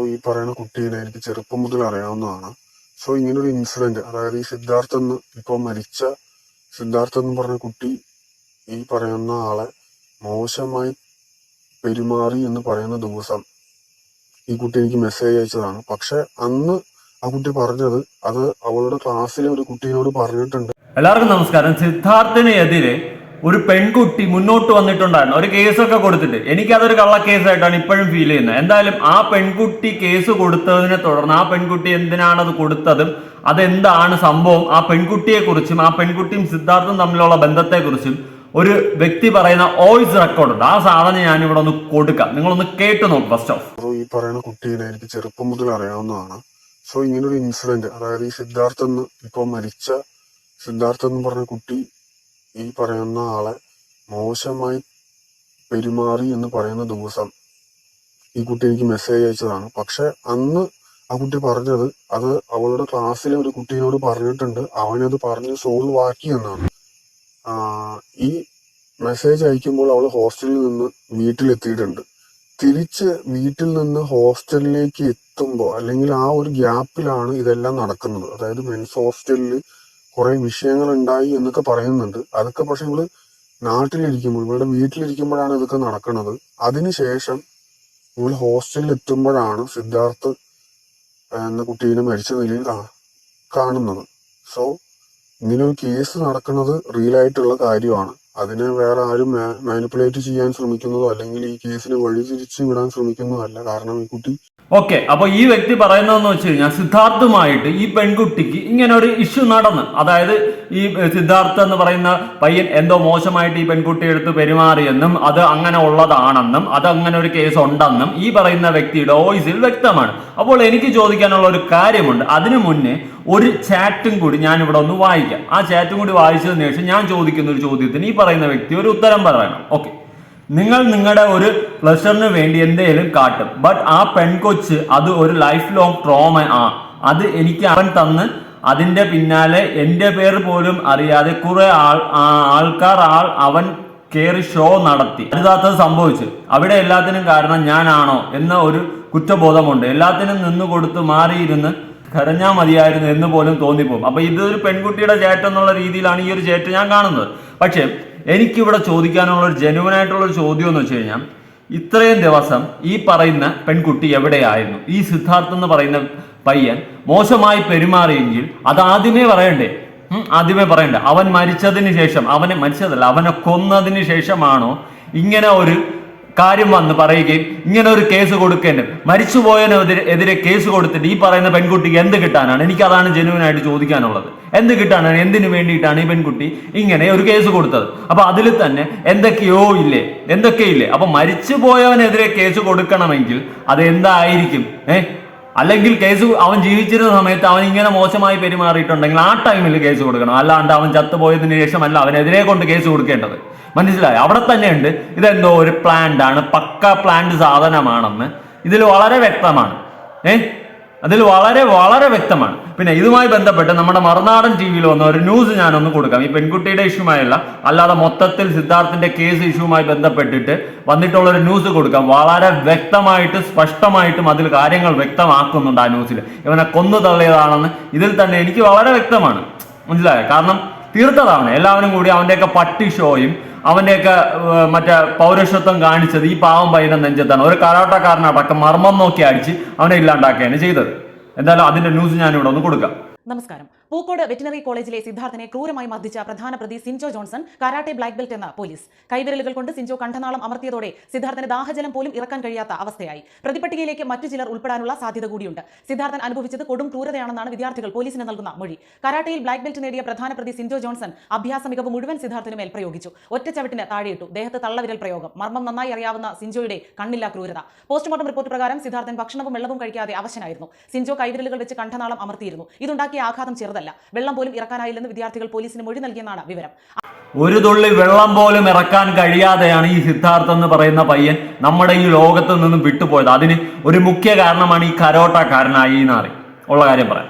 Bro ഈ പറയുന്ന കുട്ടീനെ എനിക്ക് ചെറുപ്പം മുതൽ അറിയാവുന്നതാണ്. സോ ഇങ്ങനൊരു ഇൻസിഡന്റ് അതായത് ഈ സിദ്ധാർത്ഥ് എന്ന് ഇപ്പൊ മരിച്ച സിദ്ധാർത്ഥ് എന്ന് പറഞ്ഞ കുട്ടി ഈ പറയുന്ന ആളെ മോശമായി പെരുമാറി എന്ന് പറയുന്ന ദിവസം ഈ കുട്ടി എനിക്ക് മെസ്സേജ് അയച്ചതാണ്. പക്ഷെ അന്ന് ആ കുട്ടി പറഞ്ഞത് അത് അവളുടെ ക്ലാസ്സിലെ ഒരു കുട്ടീനോട് പറഞ്ഞിട്ടുണ്ട്. എല്ലാവർക്കും നമസ്കാരം. സിദ്ധാർത്ഥിനെതിരെ ഒരു പെൺകുട്ടി മുന്നോട്ട് വന്നിട്ടുണ്ടായിരുന്നു. ഒരു കേസൊക്കെ കൊടുത്തിട്ട്. എനിക്കതൊരു കള്ള കേസായിട്ടാണ് ഇപ്പോഴും ഫീൽ ചെയ്യുന്നത്. എന്തായാലും ആ പെൺകുട്ടി കേസ് കൊടുത്തതിനെ തുടർന്ന് ആ പെൺകുട്ടി എന്തിനാണ് അത് കൊടുത്തതും അതെന്താണ് സംഭവം ആ പെൺകുട്ടിയെ കുറിച്ചും ആ പെൺകുട്ടിയും സിദ്ധാർത്ഥും തമ്മിലുള്ള ബന്ധത്തെക്കുറിച്ചും ഒരു വ്യക്തി പറയുന്ന വോയിസ് റെക്കോർഡുണ്ട്. ആ സാധനം ഞാൻ ഇവിടെ ഒന്ന് കൊടുക്കാം. നിങ്ങളൊന്ന് കേട്ടു നോക്ക് ഫസ്റ്റ് ഓഫ് ഈ പറയുന്ന കുട്ടീനെ എനിക്ക് ചെറുപ്പം മുതൽ അറിയാവുന്നതാണ്. സോ ഇങ്ങനൊരു ഇൻസിഡന്റ് അതായത് ഈ സിദ്ധാർത്ഥ് ഇപ്പൊ മരിച്ച സിദ്ധാർത്ഥ് എന്ന് പറഞ്ഞ കുട്ടി ഈ പറയുന്ന ആളെ മോശമായി പെരുമാറി എന്ന് പറയുന്ന ദിവസം ഈ കുട്ടി എനിക്ക് മെസ്സേജ് അയച്ചതാണ്. പക്ഷെ അന്ന് ആ കുട്ടി പറഞ്ഞത് അത് അവളുടെ ക്ലാസ്സിലെ ഒരു കുട്ടിയോട് പറഞ്ഞിട്ടുണ്ട്. അവനത് പറഞ്ഞ് സോൾവ് ആക്കി എന്നാണ് ഈ മെസ്സേജ് അയക്കുമ്പോൾ അവൾ ഹോസ്റ്റലിൽ നിന്ന് വീട്ടിലെത്തിയിട്ടുണ്ട്. തിരിച്ച് വീട്ടിൽ നിന്ന് ഹോസ്റ്റലിലേക്ക് എത്തുമ്പോൾ അല്ലെങ്കിൽ ആ ഒരു ഗ്യാപ്പിലാണ് ഇതെല്ലാം നടക്കുന്നത്. അതായത് മെൻസ് ഹോസ്റ്റലിൽ കുറെ വിഷയങ്ങൾ ഉണ്ടായി എന്നൊക്കെ പറയുന്നുണ്ട്. അതൊക്കെ പക്ഷെ ഇവൾ നാട്ടിലിരിക്കുമ്പോൾ ഇവളുടെ വീട്ടിലിരിക്കുമ്പോഴാണ് ഇതൊക്കെ നടക്കുന്നത് അതിനുശേഷം ഇവൾ ഹോസ്റ്റലിൽ എത്തുമ്പോഴാണ് സിദ്ധാർത്ഥ് എന്ന കുട്ടീനെ മരിച്ച നിലയിൽ കാണുന്നത്. സോ ഇങ്ങനെ ഒരു കേസ് നടക്കുന്നത് റിയൽ ആയിട്ടുള്ള കാര്യമാണ്. അതിനെ വേറെ ആരും മാനിപ്പുലേറ്റ് ചെയ്യാൻ ശ്രമിക്കുന്നതോ അല്ലെങ്കിൽ ഈ കേസിനെ വഴിതിരിച്ച് വിടാൻ ശ്രമിക്കുന്നതോ അല്ല കാരണം ഈ കുട്ടി ഓക്കെ അപ്പൊ ഈ വ്യക്തി പറയുന്നതെന്ന് വെച്ച് കഴിഞ്ഞാൽ സിദ്ധാർത്ഥുമായിട്ട് ഈ പെൺകുട്ടിക്ക് ഇങ്ങനെ ഒരു ഇഷ്യൂ നടന്ന് അതായത് ഈ സിദ്ധാർത്ഥ എന്ന് പറയുന്ന പയ്യൻ എന്തോ മോശമായിട്ട് ഈ പെൺകുട്ടി എടുത്ത് പെരുമാറിയെന്നും അത് അങ്ങനെ ഉള്ളതാണെന്നും അത് അങ്ങനെ ഒരു കേസ് ഉണ്ടെന്നും ഈ പറയുന്ന വ്യക്തിയുടെ വോയിസിൽ വ്യക്തമാണ്. അപ്പോൾ എനിക്ക് ചോദിക്കാനുള്ള ഒരു കാര്യമുണ്ട്. അതിനു മുന്നേ ഒരു ചാറ്റും കൂടി ഞാൻ ഇവിടെ ഒന്ന് വായിക്കാം. ആ ചാറ്റും കൂടി വായിച്ചതിന് ശേഷം ഞാൻ ചോദിക്കുന്ന ഒരു ചോദ്യത്തിന് ഈ പറയുന്ന വ്യക്തി ഒരു ഉത്തരം പറയണം. ഓക്കെ. നിങ്ങൾ നിങ്ങളുടെ ഒരു പ്ലഷറിന് വേണ്ടി എന്തെങ്കിലും കാട്ടും. ബട്ട് ആ പെൺകൊച്ച് അത് ഒരു ലൈഫ് ലോങ് ട്രോമ ആ. അത് എനിക്ക് അവൻ തന്ന് അതിന്റെ പിന്നാലെ എന്റെ പേര് പോലും അറിയാതെ കുറെ ആൾ ആൾക്കാർ ആൾ അവൻ കയറി ഷോ നടത്തി. അരുതാത്തത് സംഭവിച്ചു. അവിടെ എല്ലാത്തിനും കാരണം ഞാനാണോ എന്ന ഒരു കുറ്റബോധമുണ്ട്. എല്ലാത്തിനും നിന്ന് കൊടുത്ത് മാറിയിരുന്ന് കരഞ്ഞാ മതിയായിരുന്നു എന്ന് പോലും തോന്നിപ്പോകും. അപ്പൊ ഇതൊരു പെൺകുട്ടിയുടെ ചേട്ടം എന്നുള്ള രീതിയിലാണ് ഈ ഒരു ചേട്ടൻ ഞാൻ കാണുന്നത്. പക്ഷേ എനിക്കിവിടെ ചോദിക്കാനുള്ള ഒരു ജനുവൻ ആയിട്ടുള്ള ഒരു ചോദ്യം എന്ന് വെച്ച് കഴിഞ്ഞാൽ ഇത്രയും ദിവസം ഈ പറയുന്ന പെൺകുട്ടി എവിടെയായിരുന്നു? ഈ സിദ്ധാർത്ഥ് എന്ന് പറയുന്ന പയ്യൻ മോശമായി പെരുമാറിയെങ്കിൽ അത് ആദ്യമേ പറയണ്ടേ? ആദ്യമേ പറയണ്ടേ. അവൻ മരിച്ചതിന് ശേഷം അവനെ മരിച്ചതല്ല അവനെ കൊന്നതിന് ശേഷമാണോ ഇങ്ങനെ ഒരു കാര്യം വന്ന് പറയുകയും ഇങ്ങനെ ഒരു കേസ് കൊടുക്കേണ്ടത്. മരിച്ചുപോയതിനെതിരെ എതിരെ കേസ് കൊടുത്തിട്ട് ഈ പറയുന്ന പെൺകുട്ടിക്ക് എന്ത് കിട്ടാനാണ്? എനിക്ക് അതാണ് ജനുവിനായിട്ട് ചോദിക്കാനുള്ളത്. എന്ത് കിട്ടാനാണ്? എന്തിനു വേണ്ടിയിട്ടാണ് ഈ പെൺകുട്ടി ഇങ്ങനെ ഒരു കേസ് കൊടുത്തത്? അപ്പൊ അതിൽ തന്നെ എന്തൊക്കെയോ ഇല്ലേ? എന്തൊക്കെയില്ലേ അപ്പൊ മരിച്ചു പോയവനെതിരെ കേസ് കൊടുക്കണമെങ്കിൽ അത് എന്തായിരിക്കും? ഏഹ് അല്ലെങ്കിൽ കേസ് അവൻ ജീവിച്ചിരുന്ന സമയത്ത് അവൻ ഇങ്ങനെ മോശമായി പെരുമാറിയിട്ടുണ്ടെങ്കിൽ ആ ടൈമിൽ കേസ് കൊടുക്കണം. അല്ലാണ്ട് അവൻ ചത്തുപോയതിനു അല്ല അവനെതിരെ കൊണ്ട് കേസ് കൊടുക്കേണ്ടത്. മനസ്സിലായി? അവിടെ തന്നെയുണ്ട്. ഇതെന്തോ ഒരു പ്ലാന്റ് ആണ്. പക്ക പ്ലാന്റ് സാധനമാണെന്ന്. ഇതിൽ വളരെ വ്യക്തമാണ്. ഏ? അതിൽ വളരെ വളരെ വ്യക്തമാണ്. പിന്നെ ഇതുമായി ബന്ധപ്പെട്ട് നമ്മുടെ മറുനാടൻ ടി വിയിൽ വന്ന ഒരു ന്യൂസ് ഞാനൊന്ന് കൊടുക്കാം. ഈ പെൺകുട്ടിയുടെ ഇഷ്യൂമായല്ല അല്ലാതെ മൊത്തത്തിൽ സിദ്ധാർത്ഥിന്റെ കേസ് ഇഷ്യൂമായി ബന്ധപ്പെട്ടിട്ട് വന്നിട്ടുള്ള ഒരു ന്യൂസ് കൊടുക്കാം. വളരെ വ്യക്തമായിട്ട് സ്പഷ്ടമായിട്ടും അതിൽ കാര്യങ്ങൾ വ്യക്തമാക്കുന്നുണ്ട് ആ ന്യൂസിൽ ഇവനെ കൊന്നു തള്ളിയതാണെന്ന് ഇതിൽ തന്നെ എനിക്ക് വളരെ വ്യക്തമാണ്. മനസ്സിലായോ? കാരണം തീർത്തതാണ്. എല്ലാവരും കൂടി അവന്റെയൊക്കെ പട്ടി ഷോയും അവന്റെയൊക്കെ മറ്റേ പൗരുഷത്വം കാണിച്ചത് ഈ പാവം പയ്യനെ നെഞ്ചത്താണ്. ഒരു കരാട്ടക്കാരനടക്കം മർമ്മം നോക്കി അടിച്ച് അവനെ ഇല്ലാണ്ടാക്കുകയാണ് ചെയ്തത്. എന്തായാലും അതിന്റെ ന്യൂസ് ഞാനിവിടെ ഒന്ന് കൊടുക്കാം. നമസ്കാരം. പൂക്കോട് വെറ്റിനറി കോളേജിലെ സിദ്ധാർത്ഥനെ ക്രൂരമായി മർദ്ദിച്ച പ്രധാന പ്രതി Sinjo Johnson karate black belt എന്ന പോലീസ്. കൈവിരലുകൾ കൊണ്ട് സിൻജോ കണ്ഠനാളം അമർത്തിയതോടെ സിദ്ധാർത്ഥന് ദാഹജലം പോലും ഇറക്കാൻ കഴിയാത്ത അവസ്ഥയായി. പ്രതിപട്ടികയിലേക്ക് മറ്റു ചിലർ ഉൾപ്പെടാനുള്ള സാധ്യത കൂടിയുണ്ട്. സിദ്ധാർത്ഥൻ അനുഭവിച്ചത് കൊടും ക്രൂരതയാണെന്നാണ് വിദ്യാർത്ഥികൾ പോലീസിന് നൽകുന്ന മൊഴി. കരാട്ടയിൽ ബ്ലാക്ക് ബെൽറ്റ് നേടിയ പ്രധാന പ്രതി സിൻജോ ജോൺസൺ അഭ്യാസ മികവ് മുഴുവൻ സിദ്ധാർത്ഥിന് മേൽ പ്രയോഗിച്ചു. ഒറ്റച്ചവിട്ടിന് താഴെയിട്ടു. ദേഹത്ത് തള്ളവിരൽ പ്രയോഗം. മർമ്മം നന്നായി അറിയാവുന്ന സിൻജോയുടെ കണ്ണില്ല ക്രൂരത. പോസ്റ്റ്മോർട്ടം റിപ്പോർട്ട് പ്രകാരം സിദ്ധാർത്ഥൻ ഭക്ഷണവും വെള്ളവും കഴിക്കാതെ അവശനായിരുന്നു. സിൻജോ കൈവിരലുകൾ വെച്ച് കണ്ഠനാളം അമർത്തിയിരുന്നു. ഇതുണ്ടാക്കിയ ആഘാതം ചെറുതല്ല. വെള്ളം പോലും ഇറക്കാനായില്ലെന്ന് വിദ്യാർത്ഥികൾ പോലീസിന് മൊഴി നൽകിയെന്നാണ് വിവരം. ഒരു തുള്ളി വെള്ളം പോലും ഇറക്കാൻ കഴിയാതെയാണ് ഈ സിദ്ധാർത്ഥ എന്ന് പറയുന്ന പയ്യൻ നമ്മുടെ ഈ ലോകത്ത് നിന്നും വിട്ടുപോയത്. അതിന് ഒരു മുഖ്യ കാരണമാണ് ഈ കരോട്ടക്കാരനായി എന്നറി ഉള്ള കാര്യം പറയാം.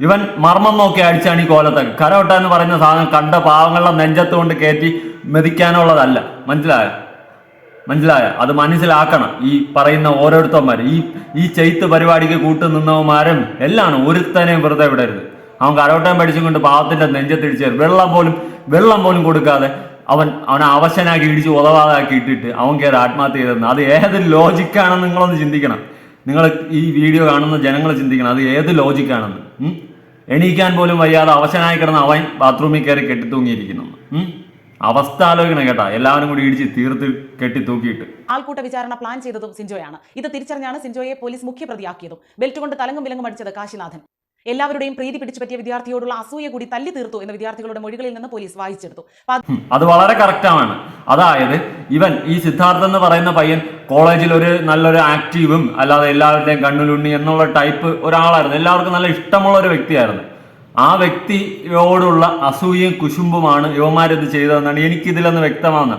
ഇവൻ മർമ്മം നോക്കി അടിച്ചാണ് ഈ കോലത്തൊക്കെ കരോട്ട എന്ന് പറയുന്ന സാധനം കണ്ട പാവങ്ങളുടെ നെഞ്ചത്ത് കൊണ്ട് കയറ്റി മെതിക്കാനുള്ളതല്ല. മനസ്സിലായോ? മനസ്സിലായ? അത് മനസ്സിലാക്കണം. ഈ പറയുന്ന ഓരോരുത്തന്മാർ ഈ ഈ ചെയ്ത്ത് പരിപാടിക്ക് കൂട്ടു നിന്നവന്മാരും എല്ലാം ഒരുത്തനെയും വെറുതെ വിടരുത്. അവൻ കരോട്ടം പഠിച്ചും കൊണ്ട് പാവത്തിന്റെ നെഞ്ചത്തിടിച്ച് വെള്ളം പോലും വെള്ളം പോലും കൊടുക്കാതെ അവൻ അവനെ അവശനാക്കി ഇടിച്ച് ഉതവാതാക്കി ഇട്ടിട്ട് അവൻ കയറി ആത്മഹത്യ ചെയ്തെന്ന്. അത് ഏത് ലോജിക്കാണെന്ന് നിങ്ങളൊന്ന് ചിന്തിക്കണം. നിങ്ങൾ ഈ വീഡിയോ കാണുന്ന ജനങ്ങൾ ചിന്തിക്കണം. അത് ഏത് ലോജിക്കാണെന്ന്? എണീക്കാൻ പോലും വയ്യാതെ അവശനായി കിടന്ന് അവൻ ബാത്റൂമിൽ കയറി കെട്ടിത്തൂങ്ങിയിരിക്കുന്നു. അവസ്ഥ ആലോചിക്കണം കേട്ടാ. എല്ലാവരും കൂടി ഇടിച്ച് തീർത്ത് കെട്ടി തൂക്കിയിട്ട് ആൾക്കൂട്ട വിചാരണ പ്ലാൻ ചെയ്തതും സിൻജോയാണ് ഇത് തിരിച്ചറിഞ്ഞാണ് സിൻജോയെ പോലീസ് മുഖ്യപ്രതിയാക്കിയതും. ബെൽറ്റ് കൊണ്ട് തലങ്ങും വിലങ്ങും അടിച്ചത് കാശിനാഥൻ. എല്ലാവരുടെയും പ്രീതി പിടിച്ചു പറ്റിയ വിദ്യാർത്ഥിയോടുള്ള അസൂയ കൂടി തല്ലി തീർത്തു എന്ന വിദ്യാർത്ഥികളുടെ മൊഴികളിൽ നിന്ന് പോലീസ് വായിച്ചെടുത്തു. അത് വളരെ കറക്റ്റാണ് അതായത് ഇവൻ ഈ സിദ്ധാർത്ഥ എന്ന് പറയുന്ന പയ്യൻ കോളേജിൽ ഒരു നല്ലൊരു ആക്റ്റീവും അല്ലാതെ എല്ലാവരുടെയും കണ്ണിലുണ്ണി എന്നുള്ള ടൈപ്പ് ഒരാളായിരുന്നു. എല്ലാവർക്കും നല്ല ഇഷ്ടമുള്ള ഒരു വ്യക്തിയായിരുന്നു. ആ വ്യക്തിയോടുള്ള അസൂയയും കുശുമ്പുമാണ് യുവമാരിത് ചെയ്തതെന്നാണ് എനിക്കിതിലൊന്ന് വ്യക്തമാണ്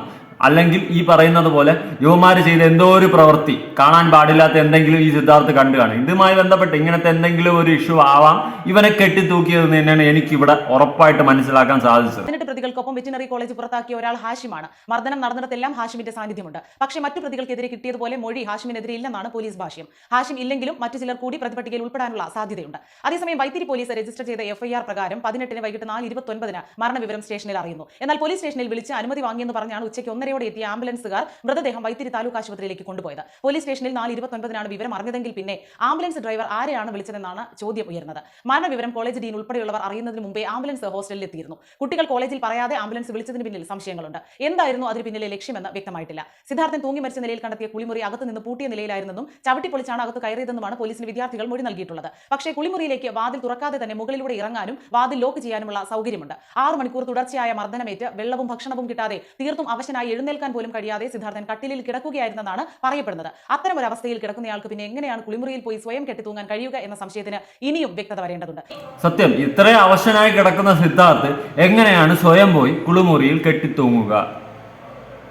അല്ലെങ്കിൽ ഈ പറയുന്നത് പോലെ യുവമാർ ചെയ്ത എന്തോ ഒരു പ്രവൃത്തി കാണാൻ പാടില്ലാത്ത എന്തെങ്കിലും ഈ സിദ്ധാർത്ഥ് കണ്ടു കാണും. ഇതുമായി ബന്ധപ്പെട്ട് ഇങ്ങനത്തെ എന്തെങ്കിലും ഒരു ഇഷ്യൂ ആവാം ഇവനെ കെട്ടി തന്നെയാണ് എനിക്ക് ഇവിടെ ഉറപ്പായിട്ട് മനസ്സിലാക്കാൻ സാധിച്ചത്. പതിനെട്ട് പ്രതികൾക്കൊപ്പം വെറ്റിനറി കോളേജ് പുറത്താക്കിയ ഒരാൾ ഹാഷിമാണ്. മർദ്ദനം നടന്നിടത്തെല്ലാം ഹാഷിമിന്റെ സാന്നിധ്യമുണ്ട്. പക്ഷേ മറ്റു പ്രതികൾക്കെതിരെ കിട്ടിയതുപോലെ മൊഴി ഹാഷിമിനെതിരെ ഇല്ലെന്നാണ് പോലീസ് ഭാഷ്യം. ഹാഷിം ഇല്ലെങ്കിലും മറ്റു ചിലർ കൂടി പ്രതിപട്ടികയിൽ ഉൾപ്പെടാനുള്ള സാധ്യതയുണ്ട്. അതേസമയം വൈത്തിരി പോലീസ് രജിസ്റ്റർ ചെയ്ത എഫ്ഐആർ പ്രകാരം പതിനെട്ടിന് വൈകിട്ട് നാല് ഇരുപത്തൊൻപതിന് മരണവിവരം സ്റ്റേഷനിൽ അറിയുന്നു. എന്നാൽ പോലീസ് സ്റ്റേഷനിൽ വിളിച്ച് അനുമതി വാങ്ങിയെന്ന് പറഞ്ഞാണ് ഉച്ചയ്ക്ക് ഒന്നരയോടെ എത്തിയ ആംബുലൻസുകാർ മൃതദേഹം വൈത്തിരി താലൂക്ക് ആശുപത്രിയിലേക്ക് കൊണ്ടുപോയത്. പോലീസ് സ്റ്റേഷനിൽ നാല് ഇരുപത്തൊൻപതിനാണ് വിവരം അറിഞ്ഞതെങ്കിൽ പിന്നെ ആംബുലൻസ് ഡ്രൈവർ ആരെയാണ് വിളിച്ചതെന്നാണ് ചോദ്യം ഉയർന്നത് മരണവിവരം കോളേജ് ഡീൻ ഉൾപ്പെടെയുള്ളവർ അറിയുന്നതിന് മുമ്പേ ആംബുലൻസ് ഹോസ്റ്റലിൽ എത്തിയിരുന്നു കുട്ടികൾ കോളേജിൽ പറയാതെ ആംബുലൻസ് വിളിച്ചതിന് പിന്നിൽ സംശയങ്ങളുണ്ട്. എന്തായിരുന്നു അതിന് പിന്നിലെ ലക്ഷ്യമെന്ന് വ്യക്തമായിട്ടില്ല. സിദ്ധാർത്ഥൻ തൂങ്ങി മരിച്ച നിലയിൽ കണ്ടെത്തിയ കുളിമുറി അകത്ത് നിന്ന് പൂട്ടിയ നിലയിലായിരുന്നെന്നും ചവിട്ടി പൊളിച്ചാണ് അകത്ത് കയറിയതെന്നുമാണ് പോലീസിന് വിദ്യാർത്ഥികൾ മൊഴി നൽകിയിട്ടുള്ളത്. പക്ഷേ കുളിമുറിയിലേക്ക് വാതിൽ തുറക്കാതെ തന്നെ മുകളിലൂടെ ഇറങ്ങാനും വാതിൽ ലോക്ക് ചെയ്യാനുമുള്ള സൗകര്യമുണ്ട്. ആറ് മണിക്കൂർ തുടർച്ചയായ മർദ്ദനമേറ്റ് വെള്ളവും ഭക്ഷണവും കിട്ടാതെ തീർത്തും അവശനായി എഴുന്നേൽക്കാൻ പോലും കഴിയാതെ സിദ്ധാർത്ഥൻ കട്ടിലിൽ കിടക്കുകയായിരുന്നെന്നാണ് പറയപ്പെടുന്നത്. അത്തരം ഒരു അവസ്ഥയിൽ കിടക്കുന്നയാൾക്ക് പിന്നെ എങ്ങനെയാണ് കുളിമുറിയിൽ പോയി സ്വയം കെട്ടിത്തൂങ്ങാൻ കഴിയുക എന്ന സംശയത്തിന് ഇനിയും വ്യക്തത വരേണ്ടതുണ്ട്. സത്യം ഇത്രയും അവശനായി കിടക്കുന്ന സിദ്ധാർത്ഥ് എങ്ങനെയാണ് സ്വയം പോയി കുളിമുറിയിൽ കെട്ടിത്തൂങ്ങുക?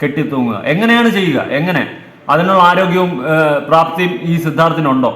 കെട്ടിത്തൂങ്ങുക. എങ്ങനെയാണ് ചെയ്യുക? എങ്ങനെ? അതിനുള്ള ആരോഗ്യവും പ്രാപ്തിയും ഈ സിദ്ധാർത്ഥിനുണ്ടോ?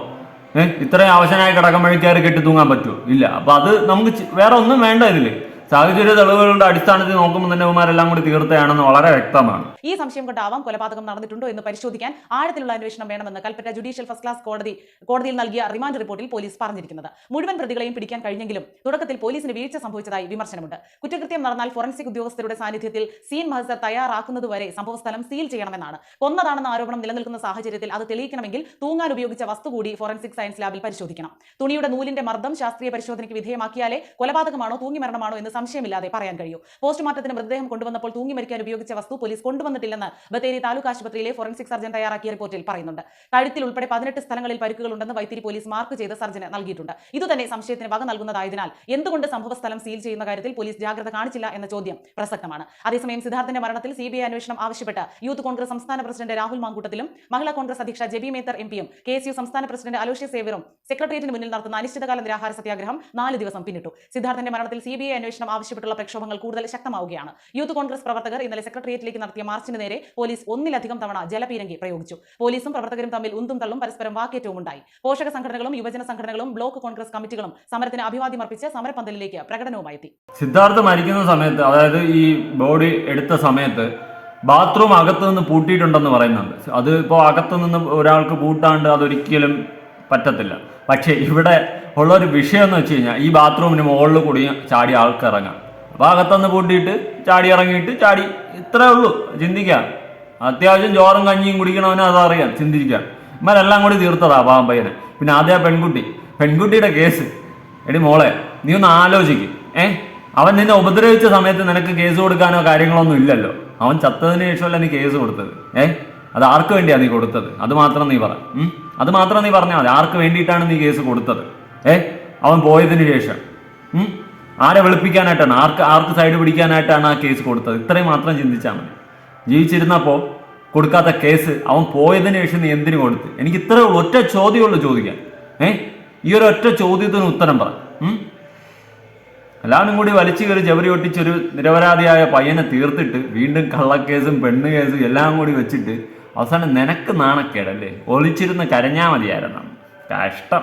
ഏഹ് ഇത്രയും അവശനായി കിടക്കുമ്പോഴേക്കാർ കെട്ടിത്തൂങ്ങാൻ പറ്റുമോ ഇല്ല. അപ്പൊ അത് നമുക്ക് വേറെ ഒന്നും വേണ്ട ഇതിൽ. സാഹചര്യ തെളിവുകളുടെ അടിസ്ഥാനത്തിൽ നോക്കുമ്പോൾ തന്നെ ഇവന്മാരെല്ലാം കൂടി തീർത്തയാണെന്ന് വളരെ വ്യക്തമാണ്. ഈ സംശയം കൊണ്ടാവാം കൊലപാതകം നടന്നിട്ടുണ്ടോ എന്ന് പരിശോധിക്കാൻ ആഴത്തിലുള്ള അന്വേഷണം വേണമെന്ന് കൽപ്പറ്റ ജുഡീഷ്യൽ ഫസ്റ്റ് ക്ലാസ് കോടതി കോടതിയിൽ നൽകിയ റിമാൻഡ് റിപ്പോർട്ടിൽ പോലീസ് പറഞ്ഞിരിക്കുന്നത്. മുഴുവൻ പ്രതികളെയും പിടിക്കാൻ കഴിഞ്ഞെങ്കിലും തുടക്കത്തിൽ പോലീസിന് വീഴ്ച സംഭവിച്ചതായി വിമർശനമുണ്ട്. കുറ്റകൃത്യം നടന്നാൽ ഫോറൻസിക് ഉദ്യോഗസ്ഥരുടെ സാന്നിധ്യത്തിൽ സീൻ മഹസർ തയ്യാറാക്കുന്നതുവരെ സംഭവസ്ഥലം സീൽ ചെയ്യണമെന്നാണ്. കൊന്നതാണെന്ന ആരോപണം നിലനിൽക്കുന്ന സാഹചര്യത്തിൽ അത് തെളിയിക്കണമെങ്കിൽ തൂങ്ങാൻ ഉപയോഗിച്ച വസ്തു കൂടി ഫോറൻസിക് സയൻസ് ലാബിൽ പരിശോധിക്കണം. തുണിയുടെ നൂലിന്റെ മർദ്ദം ശാസ്ത്രീയ പരിശോധനയ്ക്ക് വിധേയമാക്കിയാലേ കൊലപാതകമാണോ തൂങ്ങി മരണമാണോ എന്ന് സംശയമില്ലാതെ പറയാൻ കഴിയൂ. പോസ്റ്റ്മോർട്ടത്തിന് മൃതദേഹം കൊണ്ടുവന്നപ്പോൾ തൂങ്ങി മരിക്കാൻ ഉപയോഗിച്ച വസ്തു പോലീസ് കൊണ്ടുവന്നിട്ടില്ലെന്ന് ബത്തേരി താലൂക്ക് ആശുപത്രിയിലെ ഫോറൻസിക് സർജൻ തയ്യാറാക്കിയ റിപ്പോർട്ടിൽ പറയുന്നുണ്ട്. കഴുത്തിൽ ഉൾപ്പെടെ പതിനെട്ട് സ്ഥലങ്ങളിൽ പരിക്കുകളുണ്ടെന്ന് വൈത്തിരി പോലീസ് മാർക്ക് ചെയ്ത് സർജന് നൽകിയിട്ടുണ്ട്. ഇതുതന്നെ സംശയത്തിന് വക നൽകുന്നതായതിനാൽ എന്തുകൊണ്ട് സംഭവ സ്ഥലം സീൽ ചെയ്യുന്ന കാര്യത്തിൽ പോലീസ് ജാഗ്രത കാണിച്ചില്ല എന്ന ചോദ്യം പ്രസക്തമാണ്. അതേസമയം സിദ്ധാർത്ഥന്റെ മരണത്തിൽ സി അന്വേഷണം ആവശ്യപ്പെട്ട് യൂത്ത് കോൺഗ്രസ് സംസ്ഥാന പ്രസിഡന്റ് രാഹുൽ മാങ്കൂട്ടത്തിലും മഹിളാ കോൺഗ്രസ് അധ്യക്ഷ ജെബി മേത്തർ എം പിയും കെ എസ് യു സംസ്ഥാന പ്രസിഡന്റ് അലോഷ്യ സേവറും സെക്രട്ടേറിയറ്റിന് മുന്നിൽ നടത്തുന്ന അനിശ്ചിതകാല നിരാഹാര സത്യാഗ്രഹം നാല് ദിവസം പിന്നിട്ടു. സിദ്ധാർത്ഥന്റെ മരണത്തിൽ സി ബി ഐ അന്വേഷണം ആവശ്യപ്പെട്ടുള്ള പ്രക്ഷോഭങ്ങൾ കൂടുതൽ ശക്തമാവുകയാണ്. യൂത്ത് കോൺഗ്രസ് പ്രവർത്തകർ ഇന്നലെ സെക്രട്ടേറിയറ്റിലേക്ക് നടത്തിയ മാർച്ചിന് നേരെ പോലീസ് ഒന്നിലധികം തവണ ജലപീരങ്കി പ്രയോഗിച്ചു. പോലീസും പ്രവർത്തകരും തമ്മിൽ ഉന്തും തള്ളും പരസ്പരം വാക്കേറ്റവും ഉണ്ടായി. പോഷക സംഘടനകളും യുവജന സംഘടനകളും ബ്ലോക്ക് കോൺഗ്രസ് കമ്മിറ്റികളും സമരത്തിന് അഭിവാദ്യമർപ്പിച്ച് സമരപന്തലിലേക്ക് പ്രകടനവുമായി എത്തി. സിദ്ധാർത്ഥം മരിക്കുന്ന സമയത്ത് അതായത് ഈ ബോഡി എടുത്ത സമയത്ത് ബാത്റൂം അകത്തു നിന്ന് പൂട്ടിയിട്ടുണ്ടെന്ന് പറയുന്നുണ്ട്. അത് ഇപ്പോൾ അകത്തു നിന്ന് ഒരാൾക്ക് പൂട്ടാണ്ട് അതൊരിക്കലും പറ്റത്തില്ല. പക്ഷേ ഇവിടെ ഉള്ള ഒരു വിഷയം എന്ന് വെച്ച് കഴിഞ്ഞാൽ ഈ ബാത്റൂമിന് മുകളിൽ കൂടി ചാടി ആൾക്ക് ഇറങ്ങാം അപ്പോൾ അകത്തുനിന്ന് പൂട്ടിയിട്ട് ചാടി ഇറങ്ങിയിട്ട് ചാടി ഇത്രേ ഉള്ളൂ ചിന്തിക്കാം. അത്യാവശ്യം ചോറും കഞ്ഞിയും കുടിക്കണവന് അതറിയാം ചിന്തിക്കാം. ഇവരെല്ലാം കൂടി തീർത്തതാ പാവം പയ്യനെ. പിന്നെ ആദ്യ പെൺകുട്ടി. പെൺകുട്ടിയുടെ കേസ്. എടി മോളെ നീ ഒന്ന് ആലോചിക്കും. ഏ? അവൻ നിന്നെ ഉപദ്രവിച്ച സമയത്ത് നിനക്ക് കേസ് കൊടുക്കാനോ കാര്യങ്ങളൊന്നും ഇല്ലല്ലോ. അവൻ ചത്തതിന് ശേഷമല്ല നീ കേസ് കൊടുത്തത്. ഏ? അത് ആർക്ക് വേണ്ടിയാണ് നീ കൊടുത്തത്? അത് മാത്രം നീ പറ. അത് മാത്രം നീ പറഞ്ഞാൽ മതി. ആർക്ക് വേണ്ടിയിട്ടാണ് നീ കേസ് കൊടുത്തത്? ഏ? അവൻ പോയതിന് ശേഷം. ആരെ വെളുപ്പിക്കാനായിട്ടാണ്? ആർക്ക് ആർക്ക് സൈഡ് പിടിക്കാനായിട്ടാണ് ആ കേസ് കൊടുത്തത്? ഇത്രയും മാത്രം ചിന്തിച്ചാൽ മതി. ജീവിച്ചിരുന്നപ്പോൾ കൊടുക്കാത്ത കേസ് അവൻ പോയതിന് ശേഷം നീ എന്തിനു കൊടുത്ത്? എനിക്ക് ഇത്ര ഒറ്റ ചോദ്യമുള്ളൂ ചോദിക്കാൻ. ഏ? ഈ ഒരു ഒറ്റ ചോദ്യത്തിന് ഉത്തരം പറ? എല്ലാവരും കൂടി വലിച്ചു കയറി ജബരി ഒട്ടിച്ചൊരു നിരപരാധിയായ പയ്യനെ തീർത്തിട്ട് വീണ്ടും കള്ളക്കേസും പെണ്ണ് കേസും എല്ലാം കൂടി വെച്ചിട്ട് അവസാനം നിനക്ക് നാണക്കേടല്ലേ? ഒളിച്ചിരുന്ന് കരഞ്ഞാൽ മതിയായിരുന്നു. കഷ്ടം.